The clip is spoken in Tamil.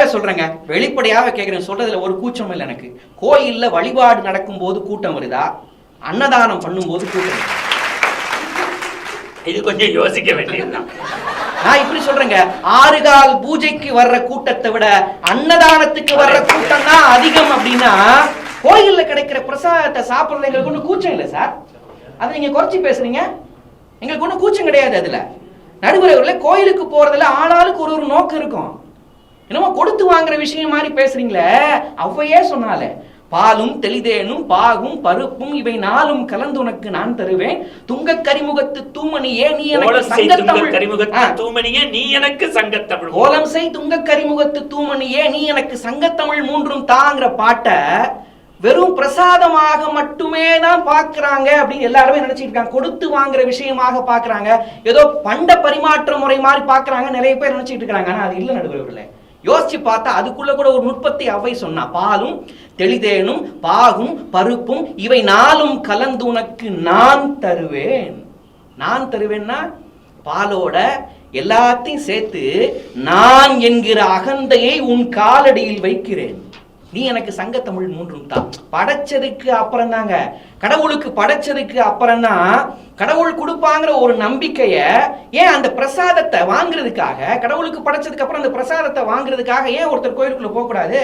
வெளிப்படையாவே சொல்றேங்க. வெளிப்படையாவே கேட்கிறேன் சொல்றதுல ஒரு கூச்சம் இல்லை எனக்கு. கோயில்ல வழிபாடு நடக்கும்போது கூட்டம் வருதா? அன்னதானம் பண்ணும்போது கூட்டம்? இது கொஞ்சம் யோசிக்க வேண்டியதுதான். நான் இப்படி சொல்றேங்க. ஆறு கால் பூஜைக்கு வர்ற கூட்டத்தை விட அன்னதானத்துக்கு வர்ற கூட்டம் தான் அதிகம் அப்படின்னா கோயில்ல கிடைக்கிற பிரசாதத்தை சாப்பிடுறது எங்களுக்கு ஒன்றும் கூச்சம் இல்லை சார். அதை நீங்க குறைச்சி பேசுறீங்க. எங்களுக்கு ஒன்றும் கூச்சம் கிடையாது அதுல. நடுவர்களே கோயிலுக்கு போறதுல ஆளாளுக்கு ஒரு ஒரு நோக்கம் இருக்கும். என்னமோ கொடுத்து வாங்குற விஷயம் மாதிரி பேசுறீங்களே அவ்வையே சொன்னாலே பாலும் தெளிதேனும் பாகும் பருப்பும் இவை நாளும் கலந்து உனக்கு நான் தருவேன். துங்கக் கரிமுகத்து தூமணியே நீ எனக்கு துங்க. தூமணியே நீ எனக்கு சங்கத்தமிழ். கோலம் செய் துங்கக் கரிமுகத்து தூமணியே நீ எனக்கு சங்கத்தமிழ் மூன்றும் தாங்கிற பாட்டை வெறும் பிரசாதமாக மட்டுமே தான் பார்க்கறாங்க அப்படின்னு எல்லாருமே நினைச்சிட்டு இருக்காங்க. கொடுத்து வாங்குற விஷயமாக பார்க்கறாங்க ஏதோ பண்ட பரிமாற்ற முறை மாதிரி பார்க்கறாங்க நிறைய பேர் நினைச்சிட்டு இருக்காங்க. ஆனா அது இல்லை நடுவர்களே யோசிச்சு பார்த்தா அதுக்குள்ள கூட ஒரு நுட்பத்தை அவை சொன்னா பாலும் தெளிதேனும் பாகும் பருப்பும் இவை நாளும் கலந்து உனக்கு நான் தருவேன். நான் தருவேன்னா பாலோட எல்லாத்தையும் சேர்த்து நான் என்கிற அகந்தையை உன் காலடியில் வைக்கிறேன். நீ எனக்கு சங்கத்தமிழ் மூன்றும் தான் படைச்சதுக்கு அப்புறம் தாங்க கடவுளுக்கு படைச்சதுக்கு அப்புறம் தான் கடவுள் கொடுப்பாங்கிற ஒரு நம்பிக்கைய ஏன் அந்த பிரசாதத்தை வாங்குறதுக்காக கடவுளுக்கு படைச்சதுக்கு அப்புறம் அந்த பிரசாதத்தை வாங்குறதுக்காக ஏன் ஒருத்தர் கோயிலுக்குள்ள போகக்கூடாது?